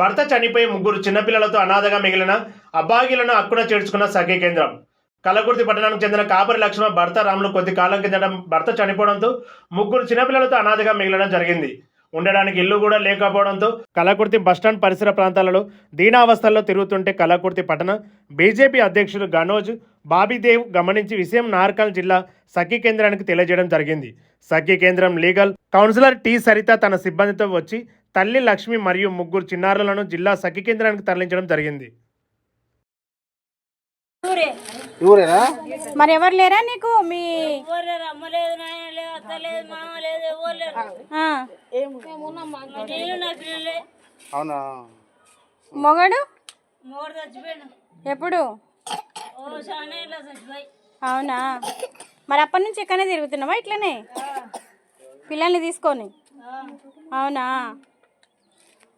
భర్త చనిపోయి ముగ్గురు చిన్నపిల్లలతో అనాథగా మిగిలిన అబ్బాయిలను అక్కున చేర్చుకున్న సఖీ కేంద్రం. కలకుర్తి పట్టణానికి చెందిన కాపరి లక్ష్మ భర్త రాములు కొద్ది కాలం కిందట భర్త చనిపోవడంతో ముగ్గురు చిన్నపిల్లలతో అనాథగా మిగలడం జరిగింది. ఉండడానికి ఇల్లు కూడా లేకపోవడంతో కలకుర్తి బస్టాండ్ పరిసర ప్రాంతాలలో దీనావస్థల్లో తిరుగుతుంటే కలకుర్తి పట్టణ బీజేపీ అధ్యక్షుడు గనోజ్ బాబీదేవ్ గమనించి విషయం నార్కల్ జిల్లా సఖీ కేంద్రానికి తెలియజేయడం జరిగింది. సఖీ కేంద్రం లీగల్ కౌన్సిలర్ టి సరిత తన సిబ్బందితో వచ్చి తల్లి లక్ష్మి మరియు ముగ్గురు చిన్నారులను జిల్లా సఖీ కేంద్రానికి తరలించడం జరిగింది. ఊరే. ఊరేనా? మరి ఎవరు లేరా నీకు? మీ ఎవరు లేరు? అమ్మ లేదు నాయన లేదు అత్త లేదు మామ లేదు ఎవరు లేరు? ఆ, మా నేను నా పిల్లలే. అవునా? మొగడు? ఎప్పుడు? అవునా? మరి అప్పటి నుంచి ఇక్కడనే తిరుగుతున్నావా? ఇట్లనే? పిల్లల్ని తీసుకొని? అవునా?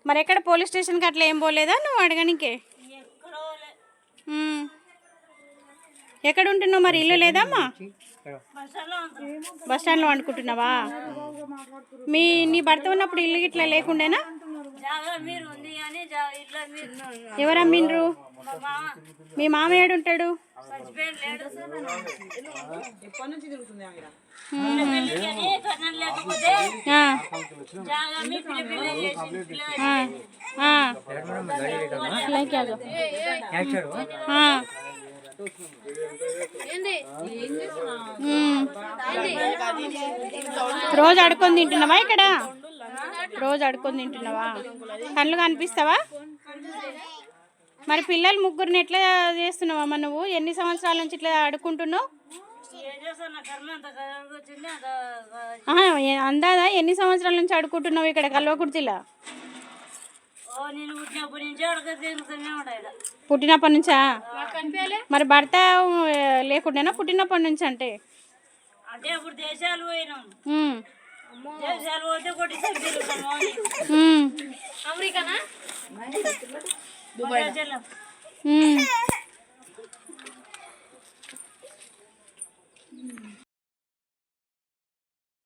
మరి ఎక్కడ పోలీస్ స్టేషన్కి అట్లా ఏం పోలేదా నువ్వు అడగనికే? ఎక్కడో ఉంటున్నావు మరి? ఇల్లు లేదమ్మా బస్ స్టాండ్లో వండుకుంటున్నావా? మీ నీ భర్త ఉన్నప్పుడు ఇల్లు ఇట్లా లేకుండేనా? జాగా మీరు ఉంది కానీ జా ఇట్లా మీరు ఎవరు అమ్మిండ్రు మా మామ ఏడుంటాడు చచ్చిపోయాడు రోజు అడుకొని తింటున్నావా ఇక్కడ? రోజు అడుకొని తింటున్నావా? కళ్ళు కనిపిస్తావా? మరి పిల్లలు ముగ్గురిని ఎట్లా చేస్తున్నావమ్మా నువ్వు? ఎన్ని సంవత్సరాల నుంచి ఇట్లా అడుకుంటున్నావు అందాదా? ఎన్ని సంవత్సరాల నుంచి అడుకుంటున్నావు ఇక్కడ కల్వకుర్తిలా పుట్టినప్పటి నుంచి మరి భర్త ఆ, లేకుండేనా పుట్టినప్పటి నుంచి అంటే? అంటే ఇప్పుడు దేశాలు పోయినాం. ఉమ్, దేశాలు పోతే కొట్టి తిరుగుతాం ఉమ్, అమెరికానా.